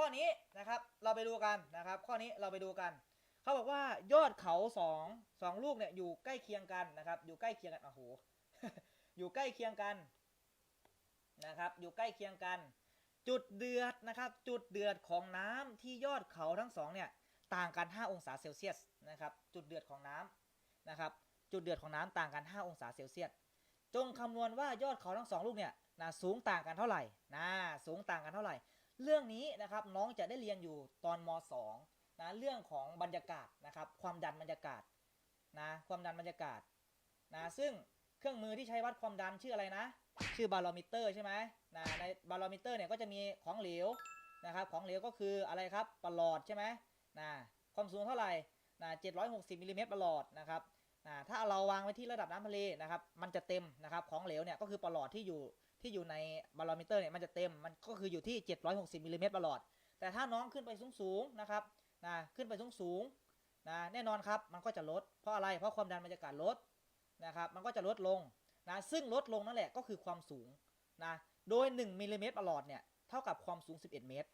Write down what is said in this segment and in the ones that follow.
ข้อนี้นะครับเราไปดูกันนะครับ ข้อนี้เราไปดูกัน เขาบอกว่ายอดเขาสองสองลูกเนี่ยอยู่ใกล้เคียงกันนะครับ อยู่ใกล้เคียงกันโอ้โหอยู่ใกล้เคียงกันนะครับ อยู่ใกล้เคียงกัน จุดเดือดนะครับ จุดเดือดของน้ำที่ยอดเขาทั้งสองเนี่ยต่างกัน 5 องศาเซลเซียสนะครับ จุดเดือดของน้ำนะครับ จุดเดือดของน้ำต่างกัน 5 องศาเซลเซียส จงคำนวณว่ายอดเขาทั้งสองลูกเนี่ยนะสูงต่างกันเท่าไหร่นะสูงต่างกันเท่าไหร่ เรื่องนี้นะครับน้องจะได้เรียนอยู่ตอนม .2 นะเรื่องของบรรยากาศนะครับความดันบรรยากาศนะความดันบรรยากาศนะซึ่งเครื่องมือที่ใช้วัดความดันชื่ออะไรนะ ชื่อบาโลมิเตอร์ใช่ไหมนะในบาโลมิเตอร์เนี่ยก็จะมีของเหลวนะครับของเหลวก็คืออะไรครับประหลอดใช่ไหมนะความสูงเท่าไหร่นะ760มิลลิเมตรประหลอดนะครับ ถ้าเราวางไว้ที่ระดับน้ำทะเลนะครับ มันจะเต็มนะครับ ของเหลวเนี่ยก็คือปลอดที่อยู่ที่อยู่ในบาโลมิเตอร์เนี่ยมันจะเต็ม มันก็คืออยู่ที่ 760มิลลิเมตรปลอด แต่ถ้าน้องขึ้นไปสูงๆนะครับนะขึ้นไปสูงๆนะแน่นอนครับมันก็จะลด เพราะอะไร เพราะความดันบรรยากาศลดนะครับมันก็จะลดลงนะซึ่งลดลงนั่นแหละก็คือความสูงนะโดย 1มิลลิเมตรปลอดเนี่ยเท่ากับความสูง 11 เมตร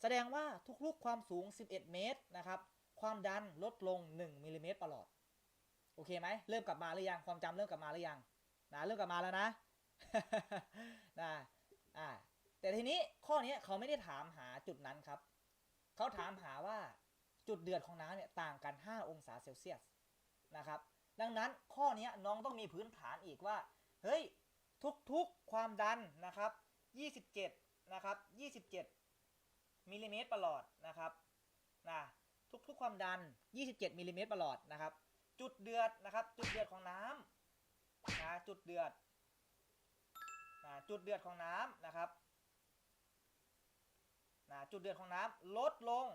แสดงว่าทุกลูกความสูง 11 เมตรนะครับความดันลดลง 1มิลลิเมตรปลอด อเคไหมเริ่มกลับมาหรือยังความจำเริ่มกลับมาหรือยังนะเริ่มกลับมาแล้วนะนะอ่าแต่ทีนี้ข้อนี้เขาไม่ได้ถามหาจุดนั้นครับเขาถามหาว่าจุดเดือดของน้ำเนี่ยต่างกัน 5 องศาเซลเซียสนะครับ ดังนั้นข้อนี้น้องต้องมีพื้นฐานอีกว่า เฮ้ย ทุกๆความดันนะครับ 27 นะครับ 27มิลลิเมตรประหลอดนะครับนะทุกๆความดัน 27มิลลิเมตรประหลอดนะครับ จุดเดือดนะครับ จุดเดือดของน้ำนะจุดเดือดนะจุดเดือดของน้ำนะครับนะจุดเดือดของน้ำลดลง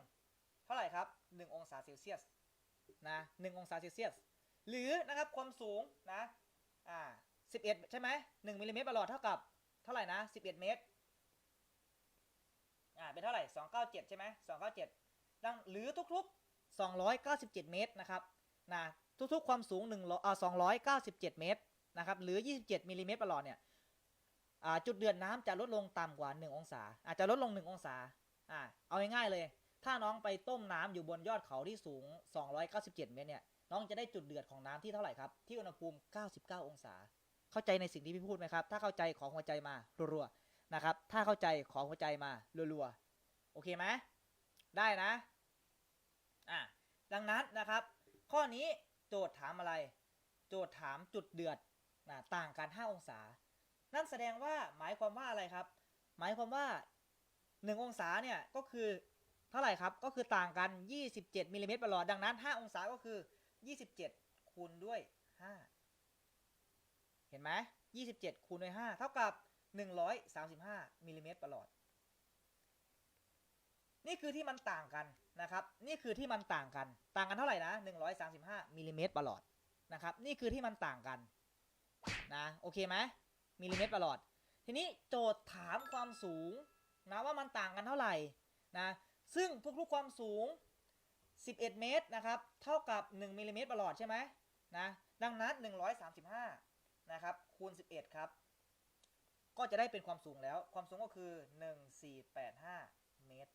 เท่าไหร่ครับ 1 องศาเซลเซียสนะ1องศาเซลเซียส หรือนะครับความสูงนะอ่า11 ใช่ไหม1มิลลิเมตรประหลอดเท่ากับเท่าไหร่นะ 11 เมตรอ่าเป็นเท่าไหร่ 297 ใช่ไหม297ดังหรือทุกๆ 297 เมตรนะครับนะ ทุกๆ ความสูง1อ่า297 เมตรนะครับหรือ 27มิลลิเมตรประหลอดเนี่ยอ่าจุดเดือดน้ำจะลดลงต่ำกว่า 1 องศา อาจจะลดลง 1 องศาอ่าเอาง่ายๆเลย ถ้าน้องไปต้มน้ำอยู่บนยอดเขาที่สูง 297 เมตรเนี่ยน้องจะได้จุดเดือดของน้ำที่เท่าไหร่ครับ ที่อุณหภูมิ 99 องศา เข้าใจในสิ่งที่พี่พูดไหมครับ ถ้าเข้าใจขอหัวใจมารัวๆนะครับ ถ้าเข้าใจขอหัวใจมารัวๆโอเคไหมได้นะอ่าดังนั้นนะครับ ข้อนี้ โจทย์ถามอะไร โจทย์ถามจุดเดือดนะต่างกัน 5 องศา นั่นแสดงว่าหมายความว่าอะไรครับ หมายความว่า 1 องศาเนี่ยก็คือเท่าไหร่ครับ ก็คือต่างกัน 27มิลลิเมตรประหลอด ดังนั้น 5 องศาก็คือ 27 คูณด้วย 5 เห็นไหม27 คูณด้วย 5 เท่ากับ 135มิลลิเมตรประหลอด นี่คือที่มันต่างกัน นะครับนี่คือที่มันต่างกันต่างกันเท่าไหร่นะ 135มิลลิเมตรประหลอดนะครับนี่คือที่มันต่างกันนะโอเคไหมมิลลิเมตรประหลอด ทีนี้โจทย์ถามความสูงนะว่ามันต่างกันเท่าไหร่นะซึ่งทุกๆความสูง 11 เมตรนะครับเท่ากับ 1มิลลิเมตรประหลอดใช่ไหมนะดังนั้น 135นะครับคูณ 11 ครับ ก็จะได้เป็นความสูงแล้วความสูงก็คือ 1485 เมตร